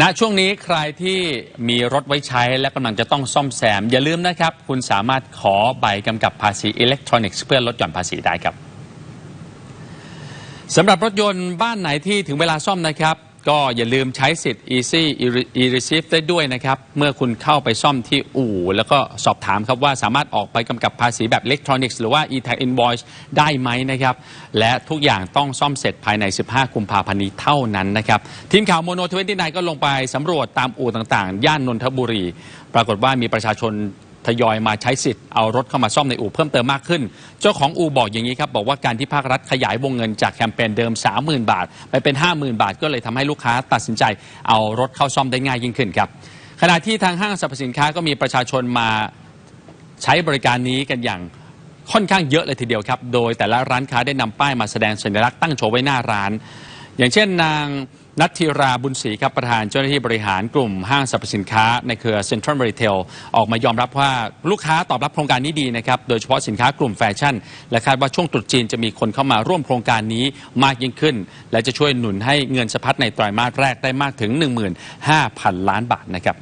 ณช่วงนี้ใครที่มีรถไว้ใช้และกำลังจะต้องซ่อมแซม อย่าลืมนะครับ คุณสามารถขอใบกำกับภาษีอิเล็กทรอนิกส์เพื่อลดหย่อนภาษีได้ครับสำหรับรถยนต์บ้านไหนที่ถึงเวลาซ่อมนะครับ ก็อย่าลืมใช้สิทธิ์ Easy e-receive ได้ด้วยนะครับ เมื่อคุณเข้าไปซ่อมที่อู่ แล้วก็สอบถามครับว่าสามารถออกไปกำกับภาษีแบบอิเล็กทรอนิกส์หรือว่า e-tax invoice ได้ไหมนะครับ และทุกอย่างต้องซ่อมเสร็จภายใน 15 กุมภาพันธ์นี้เท่านั้นนะครับ ทีมข่าวโมโนทเวนตี้ไนก็ลงไปสำรวจตามอู่ต่างๆ ย่านนนทบุรี ปรากฏว่ามีประชาชน ทยอยมาใช้สิทธิ์เอารถเข้ามาซ่อมในอู่เพิ่มเติมมากขึ้น เจ้าของอู่บอกอย่างนี้ครับบอกว่าการที่ภาครัฐขยายวงเงินจากแคมเปญเดิม 30,000 บาท ไปเป็น 50,000 บาท ก็เลยทำให้ลูกค้าตัดสินใจเอารถเข้าซ่อมได้ง่ายยิ่งขึ้นครับขณะที่ทางห้างสรรพสินค้าก็มีประชาชนมาใช้บริการนี้กันอย่างค่อนข้างเยอะเลยทีเดียวครับ โดยแต่ละร้านค้าได้นำป้ายมาแสดงสัญลักษณ์ตั้งโชว์ไว้หน้าร้าน อย่างเช่นนาง นัทธีราบุญศรีครับประธานเจ้าหน้าที่บริหารกลุ่มห้างสรรพสินค้าในเครือเซ็นทรัลรีเทลออกมายอมรับว่าลูกค้าตอบรับโครงการนี้ดีนะครับโดยเฉพาะสินค้ากลุ่มแฟชั่น และคาดว่าช่วงตรุษจีนจะมีคนเข้ามาร่วมโครงการนี้มากยิ่งขึ้น และจะช่วยหนุนให้เงินสะพัดในไตรมาสแรกได้มากถึง 15,000 ล้านบาทนะครับ